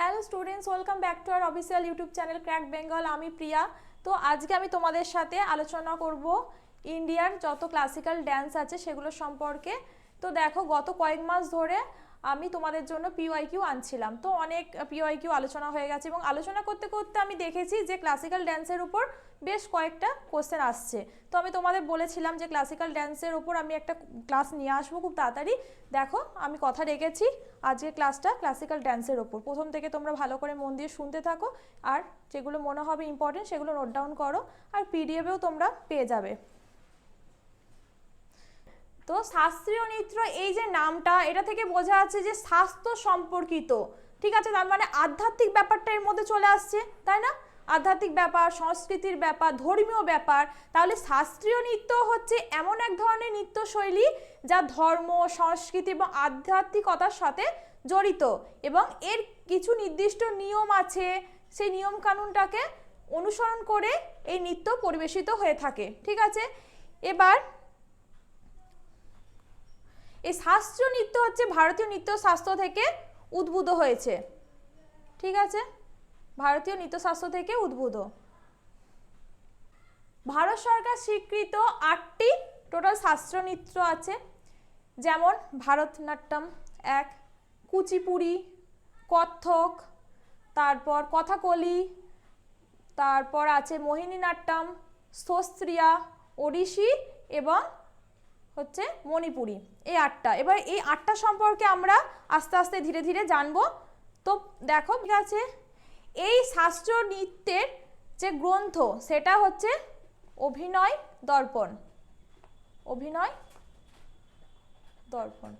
Hello students welcome back to our official YouTube channel crack Bengal আমি প্রিয়া। তো আজকে আমি তোমাদের সাথে আলোচনা করব ইন্ডিয়ার যত ক্লাসিক্যাল ড্যান্স আছে সেগুলো সম্পর্কে। তো দেখো, গত কয়েক মাস ধরে আমি তোমাদের জন্য পিওয়াইকিউ আনছিলাম। তো অনেক পিওয়াইকিউ আলোচনা হয়ে গেছে এবং আলোচনা করতে করতে আমি দেখেছি যে ক্লাসিক্যাল ড্যান্সের উপর বেশ কয়েকটা কোশ্চেন আসছে। তো আমি তোমাদের বলেছিলাম যে ক্লাসিক্যাল ড্যান্সের উপর আমি একটা ক্লাস নিয়ে আসব খুব তাড়াতাড়ি। দেখো, আমি কথা রেখেছি আজকে ক্লাসটা ক্লাসিক্যাল ড্যান্সের ওপর প্রথম থেকে তোমরা ভালো করে মন দিয়ে শুনতে থাকো আর যেগুলো মনে হবে ইম্পর্টেন্ট সেগুলো নোট ডাউন করো আর পিডিএফেও তোমরা পেয়ে যাবে। তো শাস্ত্রীয় নৃত্য, এই যে নামটা, এটা থেকে বোঝা যাচ্ছে যে স্বাস্থ্য সম্পর্কিত, ঠিক আছে? তার মানে আধ্যাত্মিক ব্যাপারটা এর মধ্যে চলে আসছে, তাই না? আধ্যাত্মিক ব্যাপার, সংস্কৃতির ব্যাপার, ধর্মীয় ব্যাপার, তাহলে শাস্ত্রীয় নৃত্য হচ্ছে এমন এক ধরনের নৃত্যশৈলী যা ধর্ম, সংস্কৃতি এবং আধ্যাত্মিকতার সাথে জড়িত এবং এর কিছু নির্দিষ্ট নিয়ম আছে, সেই নিয়ম কানুনটাকে অনুসরণ করে এই নৃত্য পরিবেশিত হয়ে থাকে, ঠিক আছে? এবার এই শাস্ত্রীয় নৃত্য হচ্ছে ভারতীয় নৃত্য শাস্ত্র থেকে উদ্ভূত হয়েছে। ঠিক আছে? ভারতীয় নৃত্যশাস্ত্র থেকে উদ্ভূত। ভারত সরকার স্বীকৃত আটটি টোটাল শাস্ত্র নৃত্য আছে। যেমন ভারতনাট্যম এক, কুচিপুড়ি, কত্থক, তারপর কথাকলি, তারপর আছে মোহিনীনাট্যম, সস্ত্রিয়া, ওড়িশি এবং হচ্ছে মণিপুরি, এই আটটা। এবার এই আটটা সম্পর্কে আমরা আস্তে আস্তে ধীরে ধীরে জানব। তো দেখো ঠিক আছে? এই শাস্ত্র নৃত্যের যে গ্রন্থ, সেটা হচ্ছে অভিনয় দর্পণ। অভিনয় দর্পণ।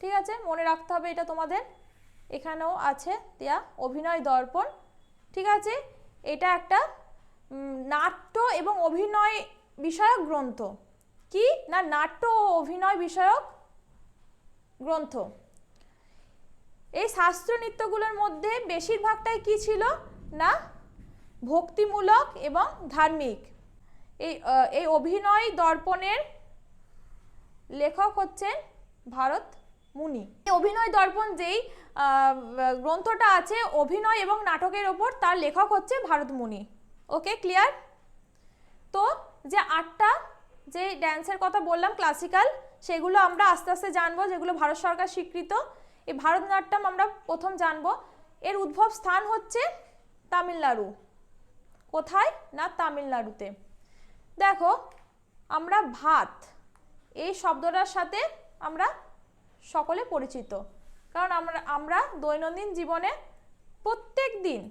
ঠিক আছে? মনে রাখতে হবে এটা তোমাদের। এখানেও আছে দেয়া অভিনয় দর্পণ। ঠিক আছে? এটা একটা নাট্য এবং অভিনয় বিষয়ক গ্রন্থ। কি? না, নাট্য ও অভিনয় বিষয়ক গ্রন্থ। এই শাস্ত্র নৃত্যগুলোর মধ্যে বেশিরভাগটাই কি ছিল? না, ভক্তিমূলক এবং ধার্মিক। এই এই অভিনয় দর্পণের লেখক হচ্ছেন ভারত মুনি। অভিনয় দর্পণ যেই গ্রন্থটা আছে, অভিনয় এবং নাটকের ওপর তার লেখক হচ্ছে ভারত মুনি। Okay, clear? তো যে আটটা যে ড্যান্সের কথা বললাম ক্লাসিক্যাল সেগুলো আমরা আস্তে আস্তে জানব, যেগুলো ভারত সরকার স্বীকৃত। এই ভারতনাট্যম আমরা প্রথম জানব। এর উদ্ভব স্থান হচ্ছে তামিলনাড়ু। কোথায়? না, তামিলনাড়ুতে। দেখো, আমরা ভাত, এই শব্দটার সাথে আমরা সকলে পরিচিত। কারণ আমরা আমরা দৈনন্দিন জীবনে প্রত্যেক দিন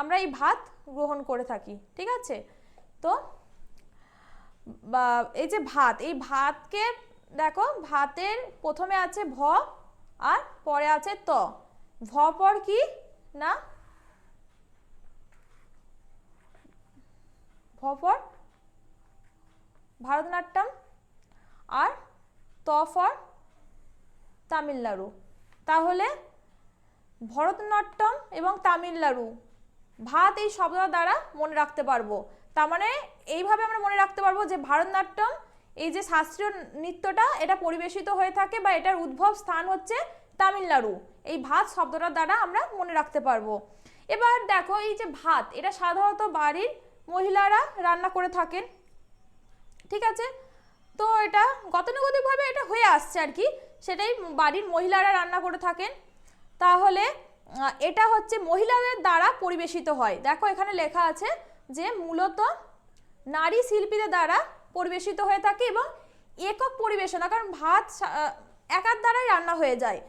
আমরা এই ভাত গ্রহণ করে থাকি, ঠিক আছে? তো বা এই যে ভাত, এই ভাতকে দেখো, ভাতের প্রথমে আছে ভ আর পরে আছে ত। ভ পর কি? না? ভ পর ভারতনাট্যম আর ত ফর তামিলনাড়ু। তাহলে ভরতনাট্যম এবং তামিলনাড়ু, ভাত এই শব্দ দ্বারা মনে রাখতে পারব। তার মানে এইভাবে আমরা মনে রাখতে পারব যে ভারতনাট্যম, এই যে শাস্ত্রীয় নৃত্যটা, এটা পরিবেশিত হয়ে থাকে বা এটার উদ্ভব স্থান হচ্ছে তামিলনাড়ু। এই ভাত শব্দটার দ্বারা আমরা মনে রাখতে পারব। এবার দেখো এই যে ভাত, এটা সাধারণত বাড়ির মহিলারা রান্না করে থাকেন। ঠিক আছে? তো এটা গতানুগতিকভাবে এটা হয়ে আসছে আর কি। সেটাই বাড়ির মহিলারা রান্না করে থাকেন। তাহলে এটা হচ্ছে মহিলাদের দ্বারা পরিবেশিত হয়। দেখো এখানে লেখা আছে যে মূলত নারী শিল্পীদের দ্বারা পরিবেশিত হয়ে থাকে এবং একক পরিবেশনা, কারণ ভাত একার দ্বারাই রান্না হয়ে যায়।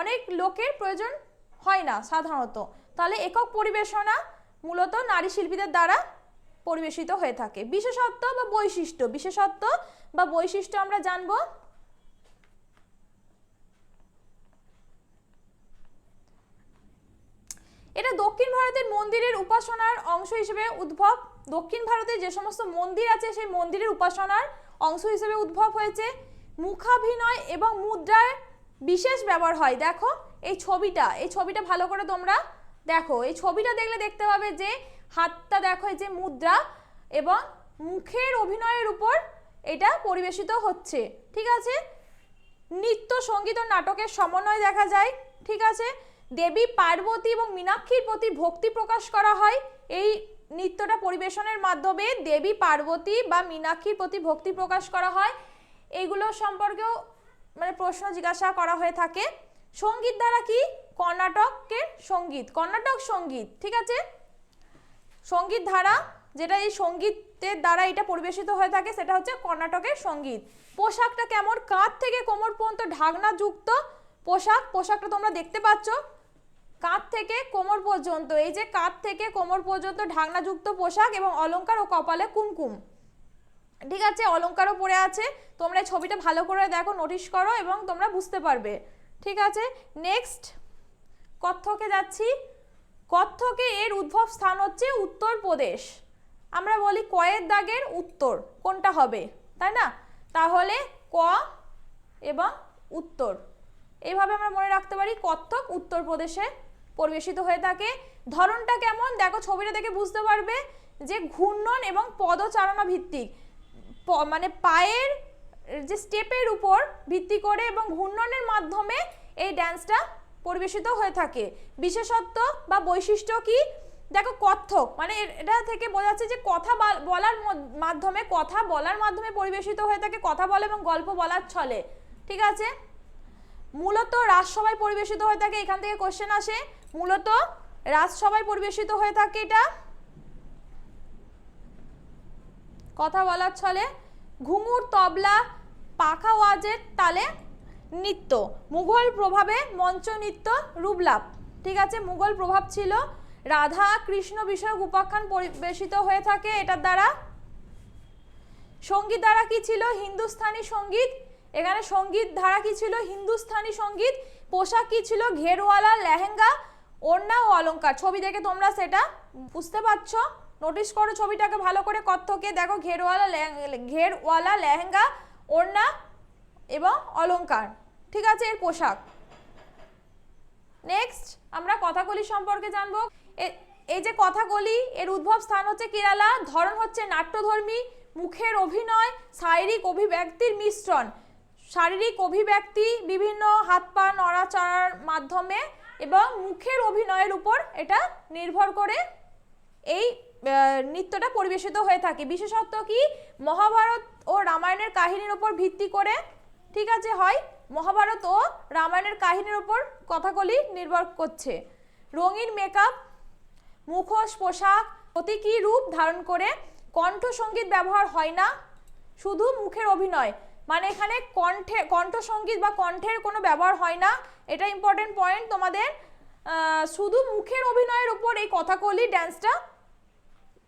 অনেক লোকের প্রয়োজন হয় না সাধারণত। তাহলে একক পরিবেশনা মূলত নারী শিল্পীদের দ্বারা পরিবেশিত হয়ে থাকে। বিশেষত্ব বা বৈশিষ্ট্য, বিশেষত্ব বা বৈশিষ্ট্য আমরা জানব এটা দক্ষিণ ভারতের মন্দিরের উপাসনার অংশ হিসেবে উদ্ভব। দক্ষিণ ভারতে যে সমস্ত মন্দির আছে, সেই মন্দিরের উপাসনার অংশ হিসেবে উদ্ভব হয়েছে। মুখাভিনয় এবং মুদ্রার বিশেষ ব্যবহার হয়। দেখো, এই ছবিটা এই ছবিটা ভালো করে তোমরা দেখো। এই ছবিটা দেখলে দেখতে পাবে যে হাতটা দেখো, এই যে মুদ্রা এবং মুখের অভিনয়ের উপর এটা পরিবেশিত হচ্ছে। ঠিক আছে? নৃত্য, সংগীত ও নাটকের সমন্বয় দেখা যায়। ঠিক আছে? দেবী পার্বতী এবং মীনাক্ষীর প্রতি ভক্তি প্রকাশ করা হয়। এই নৃত্যটা পরিবেশনের মাধ্যমে দেবী পার্বতী বা মীনাক্ষীর প্রতি ভক্তি প্রকাশ করা হয়। এইগুলো সম্পর্কেও মানে প্রশ্ন জিজ্ঞাসা করা হয়ে থাকে। সংগীত দ্বারা কি? কর্ণাটকের সংগীত, কর্ণাটক সংগীত, ঠিক আছে? সংগীত ধারা, যেটা এই সঙ্গীতের দ্বারা এটা পরিবেশিত হয়ে থাকে, সেটা হচ্ছে কর্ণাটকের সংগীত। পোশাকটা কেমন? কাঁধ থেকে কোমর পর্যন্ত ঢাকনা যুক্ত পোশাক। পোশাকটা তোমরা দেখতে পাচ্ছ। কাঁধ থেকে কোমর পর্যন্ত, এই যে কাঁধ থেকে কোমর পর্যন্ত ঢাকনাযুক্ত পোশাক এবং অলংকার ও কপালে কুমকুম। ঠিক আছে, অলংকারও পরে আছে। তোমরা ছবিটা ভালো করে দেখো নোটিশ করো এবং তোমরা বুঝতে পারবে। ঠিক আছে নেক্সট কত্থকে যাচ্ছি। কত্থকে এর উদ্ভব স্থান হচ্ছে উত্তরপ্রদেশ আমরা বলি কয়ের দাগের উত্তর, কোনটা হবে? তাই না? তাহলে ক এবং উত্তর। এইভাবে আমরা মনে রাখতে পারি কত্থক উত্তরপ্রদেশে পরিবেশিত হয়ে থাকে। ধরনটা কেমন? দেখো, ছবিটা দেখে বুঝতে পারবে যে ঘূর্ণন এবং পদচারণা ভিত্তিক। মানে পায়ের যে স্টেপের উপর ভিত্তি করে এবং ঘূর্ণনের মাধ্যমে এই ড্যান্সটা পরিবেশিত হয়ে থাকে। বিশেষত্ব বা বৈশিষ্ট্য কি? দেখো কত্থক মানে এটা থেকে বোঝা যাচ্ছে যে কথা বলার মাধ্যমে, কথা বলার মাধ্যমে পরিবেশিত হয়ে থাকে, কথা বলে এবং গল্প বলার ছলে। ঠিক আছে? মূলত রাজসভায় পরিবেশিত হয়ে থাকে, এখান থেকে কোশ্চেন আসে। মূলত রাজসভায় পরিবেশিত হয়ে থাকে এটা। কথা বলার ছলে ঘুঙুর তবলা, পাখা ওয়াজের তালে নৃত্য, মুঘল প্রভাবে মঞ্চ নৃত্য, রূপলাভ। ঠিক আছে, মুঘল প্রভাব ছিল রাধা কৃষ্ণ বিষয়ক উপাখ্যান পরিবেশিত হয়ে থাকে এটার দ্বারা। সংগীত দ্বারা কি ছিল? হিন্দুস্তানি সংগীত। এখানে সংগীত ধারা কি ছিল? হিন্দুস্তানি সংগীত। পোশাক কি ছিল? ঘেরওয়ালা, লেহেঙ্গা ওড়না ও অলঙ্কার ছবি দেখে তোমরা সেটা বুঝতে পারছ? নোটিস করো ছবিটাকে ভালো করে কত্থকে। দেখো ঘেরওয়ালা ঘেরওয়ালা লেহেঙ্গা, ওড়না এবং অলঙ্কার ঠিক আছে, এর পোশাক। নেক্সট আমরা কথাকলি সম্পর্কে জানব। এই যে কথাকলি, এর উদ্ভব স্থান হচ্ছে কেরালা। ধরন হচ্ছে নাট্যধর্মী, মুখের অভিনয়, শারীরিক অভিব্যক্তির মিশ্রণ। শারীরিক অভিব্যক্তি বিভিন্ন হাত পা নড়াচড়ার মাধ্যমে এবং মুখের অভিনয়ের উপর এটা নির্ভর করে এই নৃত্যটা পরিবেশিত হয়ে থাকে। বিশেষত্ব কি? মহাভারত ও রামায়ণের কাহিনীর উপর ভিত্তি করে, ঠিক আছে, হয় মহাভারত ও রামায়ণের কাহিনীর উপর কথাগুলি নির্ভর করছে। রঙিন মেকআপ মুখোশ, পোশাক, প্রতীকী রূপ ধারণ করে কণ্ঠসঙ্গীত ব্যবহার হয় না, শুধু মুখের অভিনয়। মানে এখানে কণ্ঠে কণ্ঠসঙ্গীত বা কণ্ঠের কোনো ব্যবহার হয় না। এটা ইম্পর্টেন্ট পয়েন্ট তোমাদের শুধু মুখের অভিনয়ের উপর এই কথাকলি ড্যান্সটা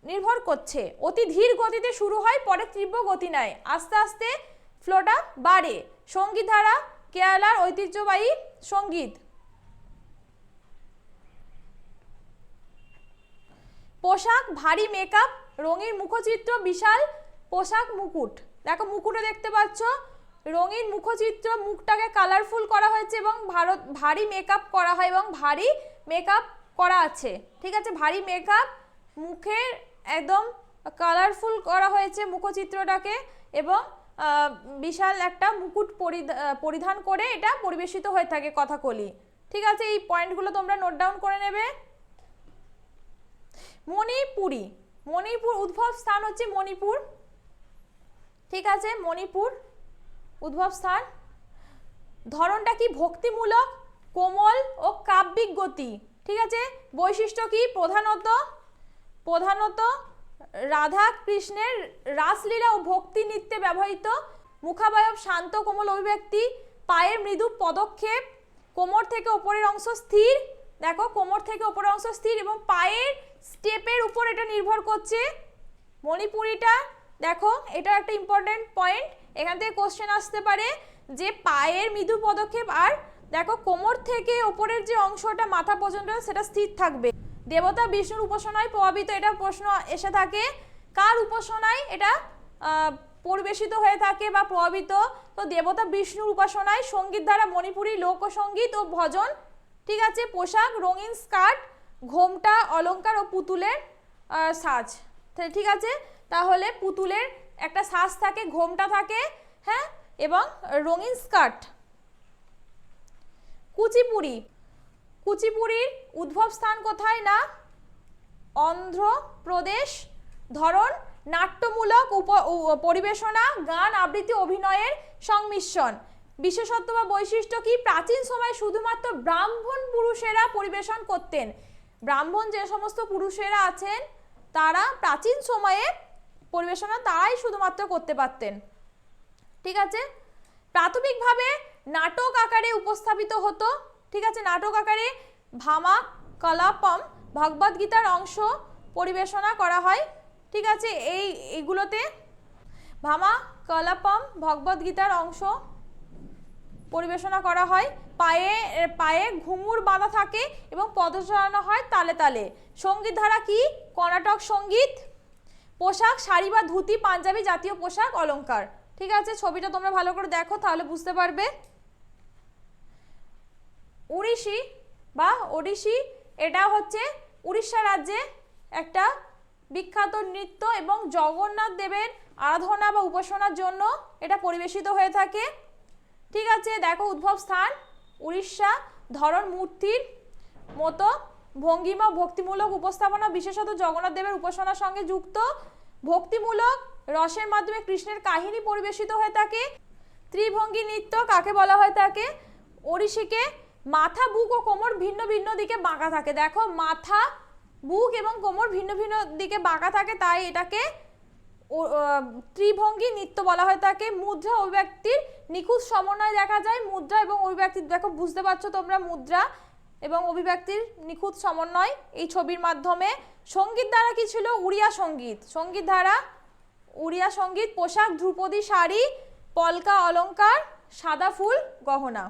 নির্ভর করছে। অতি ধীর গতিতে শুরু হয়, পরে তীব্র গতি নেয়। আস্তে আস্তে ফ্লোটা বাড়ে। সংগীত ধারা কেরালার ঐতিহ্যবাহী সংগীত। পোশাক, ভারী মেকআপ রঙিন মুখচিত্র, বিশাল পোশাক মুকুট। দেখো, মুকুটও দেখতে পাচ্ছ। রঙিন মুখচিত্র, মুখটাকে কালারফুল করা হয়েছে এবং ভারত, ভারী মেকআপ করা হয় এবং ভারী মেকআপ করা আছে। ঠিক আছে? ভারী মেকআপ মুখের একদম কালারফুল করা হয়েছে মুখচিত্রটাকে এবং বিশাল একটা মুকুট পরিধা- পরিধান করে এটা পরিবেশিত হয়ে থাকে কথাকলি। ঠিক আছে? এই পয়েন্টগুলো তোমরা নোট ডাউন করে নেবে। মণিপুরি, মণিপুর, উদ্ভব স্থান হচ্ছে মণিপুর। ঠিক আছে, মণিপুর, উদ্ভব স্থান। ধরনটা কি ভক্তিমূলক, কোমল ও কাব্যিক গতি? ঠিক আছে, বৈশিষ্ট্য কি? প্রধানত প্রধানত রাধা কৃষ্ণের রাসলীলা ও ভক্তি নৃত্যে ব্যবহৃত, মুখাবয়ব শান্ত কোমল অভিব্যক্তি, পায়ের মৃদু পদক্ষেপ, কোমর থেকে ওপরের অংশ স্থির। দেখো, কোমর থেকে ওপরের অংশ স্থির এবং পায়ের স্টেপের উপর এটা নির্ভর করছে মণিপুরিটা। দেখো, এটা একটা ইম্পর্টেন্ট পয়েন্ট এখান থেকে কোশ্চেন আসতে পারে যে পায়ের মৃদু পদক্ষেপ আর দেখো, কোমর থেকে ওপরের যে অংশটা মাথা পর্যন্ত সেটা স্থির থাকবে। দেবতা বিষ্ণুর উপাসনায় প্রভাবিত এটা প্রশ্ন এসে থাকে। কার উপাসনায় এটা পরিবেশিত হয়ে থাকে বা প্রভাবিত? তো দেবতা বিষ্ণুর উপাসনায় সংগীত দ্বারা মণিপুরী লোকসঙ্গীত ও ভজন, ঠিক আছে? পোশাক, রঙিন স্কার্ট, ঘোমটা, অলংকার ও পুতুলের সাজ। ঠিক আছে? তাহলে পুতুলের একটা শ্বাস থাকে, ঘোমটা থাকে হ্যাঁ? এবং রঙিন স্কার্ট। কুচিপুড়ি। কুচিপুড়ির উদ্ভব স্থান কোথায় না? অন্ধ্রপ্রদেশ। ধরন, নাট্যমূলক উপ- পরিবেশনা, গান, আবৃত্তি, অভিনয়ের সংমিশ্রণ। বিশেষত্ব বা বৈশিষ্ট্য কি? প্রাচীন সময়ে শুধুমাত্র ব্রাহ্মণ পুরুষেরা পরিবেশন করতেন। ব্রাহ্মণ যে সমস্ত পুরুষেরা আছেন, তারা প্রাচীন সময়ে পরিবেশনা তারাই শুধুমাত্র করতে পারতেন। ঠিক আছে? প্রাথমিকভাবে নাটক আকারে উপস্থাপিত হতো। ঠিক আছে? নাটক আকারে ভামা, কলাপম ভগবদ গীতার অংশ পরিবেশনা করা হয়। ঠিক আছে? এই, এগুলোতে ভামা, কলাপম ভগবদ গীতার অংশ পরিবেশনা করা হয়। পায়ে পায়ে ঘুঙুর বাঁধা থাকে এবং পদ চালানো হয় তালে তালে। সংগীত ধারা কি? কর্ণাটক সংগীত। পোশাক, শাড়ি বা ধুতি, পাঞ্জাবি জাতীয় পোশাক, অলংকার। ঠিক আছে, ছবিটা তোমরা ভালো করে দেখো, তাহলে বুঝতে পারবে। উড়িষ্যি বা ওড়িশি, এটা হচ্ছে উড়িষ্যা রাজ্যে একটা বিখ্যাত নৃত্য এবং জগন্নাথ দেবের আরাধনা বা উপাসনার জন্য এটা পরিবেশিত হয়ে থাকে। ঠিক আছে, দেখো উদ্ভব স্থান, উড়িষ্যা ধরন মূর্তির মতো। ভঙ্গিমা, ভক্তিমূলক উপস্থাপনা, বিশেষত জগন্নাথ দেবের উপাসনার সঙ্গে যুক্ত। ভক্তিমূলক রসের মাধ্যমে কৃষ্ণের কাহিনী পরিবেশিত হয়ে থাকে ত্রিভঙ্গি নৃত্য কাকে বলা হয় থাকে ওড়িশিকে মাথা, বুক ও কোমর ভিন্ন ভিন্ন দিকে বাঁকা থাকে। দেখো, মাথা, বুক এবং কোমর ভিন্ন ভিন্ন দিকে বাঁকা থাকে, তাই এটাকে ত্রিভঙ্গি নৃত্য বলা হয় তাকে। মুদ্রা অভিব্যক্তির নিখুঁত সমন্বয় দেখা যায়। মুদ্রা এবং অভিব্যক্তির দেখো, বুঝতে পারছ তোমরা মুদ্রা। এবং অভিব্যক্তির নিখুঁত সমন্বয় এই ছবির মাধ্যমে সংগীত ধারা কি ছিল? উড়িয়া সংগীত। সংগীত ধারা উড়িয়া সংগীত, পোশাক, ধ্রুপদী শাড়ি, পলকা অলংকার, সাদা ফুল, গহনা।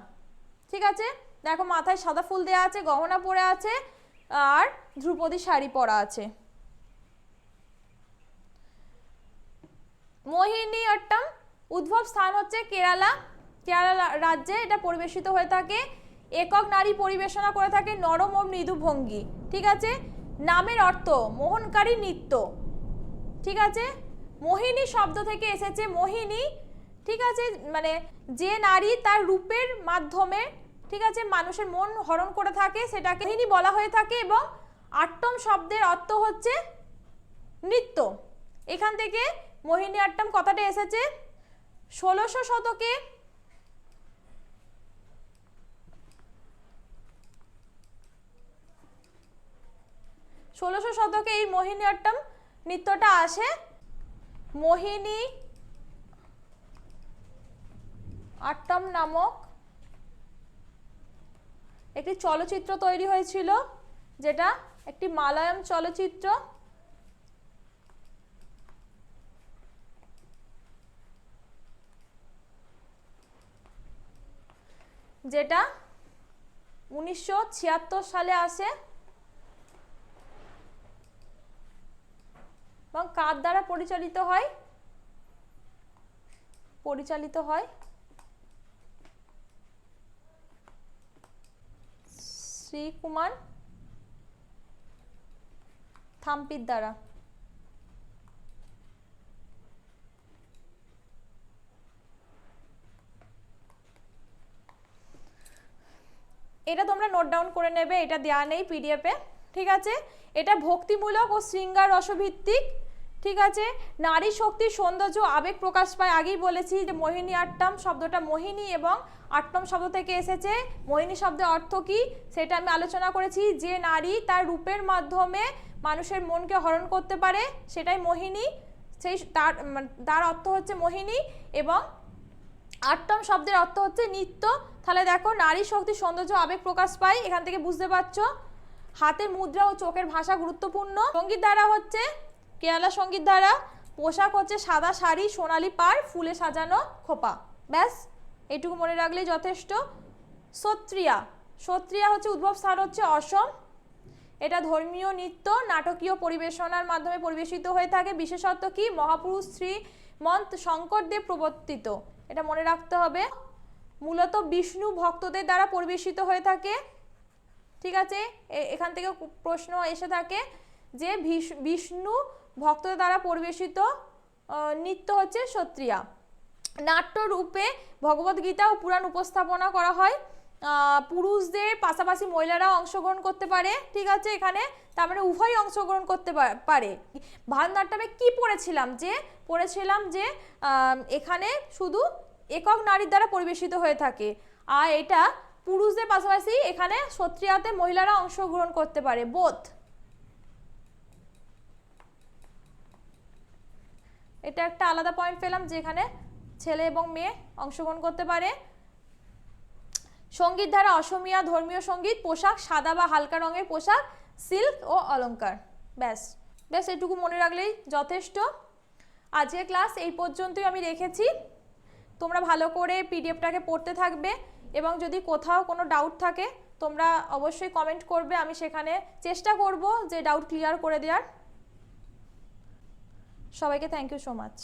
ঠিক আছে? দেখো মাথায় সাদা ফুল দেওয়া আছে, গহনা পরে আছে, আর ধ্রুপদী শাড়ি পরা আছে। মোহিনী অট্টম, উদ্ভব স্থান হচ্ছে কেরালা। কেরালা রাজ্যে এটা পরিবেশিত হয়ে থাকে। একক নারী পরিবেশনা করে থাকে নরম ও মৃদু ভঙ্গি, ঠিক আছে? নামের অর্থ মোহনকারী নৃত্য, ঠিক আছে? মোহিনী শব্দ থেকে এসেছে মোহিনী, ঠিক আছে? মানে যে নারী তার রূপের মাধ্যমে, ঠিক আছে? মানুষের মন হরণ করে থাকে, সেটাকে মোহিনী বলা হয়ে থাকে এবং আট্টম শব্দের অর্থ হচ্ছে নৃত্য। এখান থেকে মোহিনী আট্টম কথাটা এসেছে। ষোলোশো শতকে ষোলোশো শতকে এই মোহিনী আট্টম নৃত্যটা আসে। মোহিনী আট্টম নামক একটি চলচ্চিত্র তৈরি হয়েছিল, যেটা একটি মালায়াম চলচ্চিত্র। যেটা উনিশশো ছিয়াত্তর সালে আসে। এবং কার দ্বারা পরিচালিত হয়? পরিচালিত হয় শ্রীকুমার থাম্পির দ্বারা। এটা তোমরা নোট ডাউন করে নেবে, এটা দেওয়া নেই পিডিএফে ঠিক আছে? এটা ভক্তিমূলক ও শৃঙ্গার রসভিত্তিক ঠিক আছে? নারী শক্তির সৌন্দর্য আবেগ প্রকাশ পায়। আগেই বলেছি যে মোহিনী আট্টম শব্দটা মোহিনী এবং আট্টম শব্দ থেকে এসেছে। মোহিনী শব্দের অর্থ কি? সেটা আমি আলোচনা করেছি। যে নারী তার রূপের মাধ্যমে মানুষের মনকে হরণ করতে পারে, সেটাই মোহিনী। সেই তার মানে তার অর্থ হচ্ছে মোহিনী এবং আট্টম শব্দের অর্থ হচ্ছে নৃত্য। তাহলে দেখো, নারী শক্তি সৌন্দর্য আবেগ প্রকাশ পায়। এখান থেকে বুঝতে পারছ? হাতের মুদ্রা ও চোখের ভাষা গুরুত্বপূর্ণ। সংগীত দ্বারা হচ্ছে কেরালা সংগীত ধারা, পোশাক হচ্ছে সাদা শাড়ি, সোনালি পাড়, ফুলে সাজানো খোপা। ব্যাস, এটুকু মনে রাখলেই যথেষ্ট। সত্রিয়া সত্রিয়া হচ্ছে উদ্ভব স্থান হচ্ছে অসম। এটা ধর্মীয় নৃত্য, নাটকীয় পরিবেশনার মাধ্যমে পরিবেশিত হয়ে থাকে। বিশেষত কি? মহাপুরুষ শ্রী মন্ত শঙ্করদেব প্রবর্তিত। এটা মনে রাখতে হবে। মূলত বিষ্ণু ভক্তদের দ্বারা পরিবেশিত হয়ে থাকে। ঠিক আছে? এখান থেকে প্রশ্ন এসে থাকে যে বিষ্ণু ভক্তদের দ্বারা পরিবেশিত নৃত্য হচ্ছে সত্রিয়া। নাট্যরূপে ভগবদ্গীতা ও পুরাণ উপস্থাপনা করা হয়। পুরুষদের পাশাপাশি মহিলারা অংশগ্রহণ করতে পারে, ঠিক আছে? এখানে তার মানে উভয়ই অংশগ্রহণ করতে পারে। ভারতনাট্যমে কি পড়েছিলাম যে পড়েছিলাম যে এখানে শুধু একক নারীর দ্বারা পরিবেশিত হয়ে থাকে। আর এটা পুরুষদের পাশাপাশি এখানে সত্রিয়াতে মহিলারা অংশগ্রহণ করতে পারে, বোধ। এটা একটা আলাদা পয়েন্ট পেলাম যেখানে ছেলে এবং মেয়ে অংশগ্রহণ করতে পারে। সংগীত ধারা অসমীয়া, ধর্মীয় সংগীত, পোশাক, সাদা বা হালকা রঙের পোশাক, সিল্ক ও অলংকার। ব্যাস। ব্যাস, এটুকু মনে রাখলেই যথেষ্ট। আজকের ক্লাস এই পর্যন্তই আমি রেখেছি। তোমরা ভালো করে পিডিএফটাকে পড়তে থাকবে এবং যদি কোথাও কোনো ডাউট থাকে, তোমরা অবশ্যই কমেন্ট করবে। আমি সেখানে চেষ্টা করব যে ডাউট ক্লিয়ার করে দেওয়ার। সবাইকে থ্যাংক ইউ সো মাচ